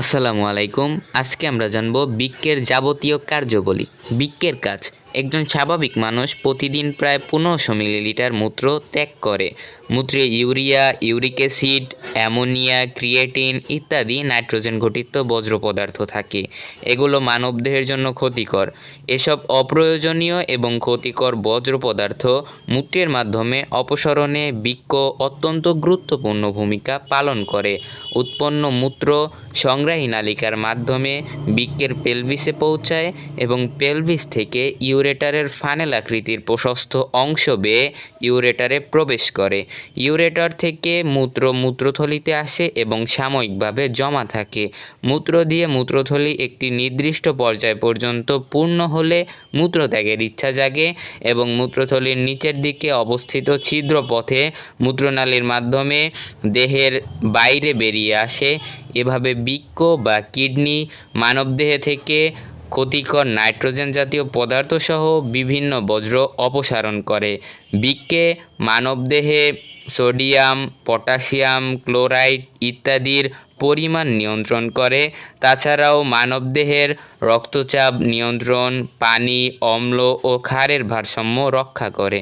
আসসালামু আলাইকুম। আজকে আমরা জানব বৃক্ষের যাবতীয় কার্যবলী। বৃক্ষের কাজ একজন স্বাভাবিক মানুষ প্রতিদিন প্রায় পনেরোশো মিলিলিটার মূত্র ত্যাগ করে। মূত্রে urea, uric acid, ammonia, creatine ইত্যাদি নাইট্রোজেন ঘটিত বজ্র পদার্থ থাকে। এগুলো মানবদেহের জন্য ক্ষতিকর। এসব অপ্রয়োজনীয় এবং ক্ষতিকর বজ্র পদার্থ মূত্রের মাধ্যমে অপসরণে বৃক্ক অত্যন্ত গুরুত্বপূর্ণ ভূমিকা পালন করে। উৎপন্ন মূত্র সংগ্রাহী নালিকার মাধ্যমে বৃক্কের পেলভিসে পৌঁছায় এবং পেলভিস থেকে ইউরেটারের ফানেল আকৃতির প্রশস্ত অংশ বেয়ে ইউরেটারে প্রবেশ করে। ইউরেটার থেকে মূত্র মূত্রথলিতে আসে এবং সাময়িকভাবে জমা থাকে। মূত্র দিয়ে মূত্রথলি একটি নির্দিষ্ট পর্যায় পর্যন্ত পূর্ণ হলে মূত্রত্যাগের ইচ্ছা জাগে এবং মূত্রথলির নিচের দিকে অবস্থিত ছিদ্র পথে মূত্রনালীর মাধ্যমে দেহের বাইরে বেরিয়ে আসে। এভাবে বৃক্ক বা কিডনি মানবদেহে থেকে ক্ষতিকর নাইট্রোজেন জাতীয় পদার্থসহ বিভিন্ন বজ্র অপসারণ করে। বিকে মানবদেহে সোডিয়াম, পটাশিয়াম, ক্লোরাইড ইত্যাদির পরিমাণ নিয়ন্ত্রণ করে। তাছাড়াও মানবদেহের রক্তচাপ নিয়ন্ত্রণ, পানি, অম্ল ও ক্ষারের ভারসাম্য রক্ষা করে।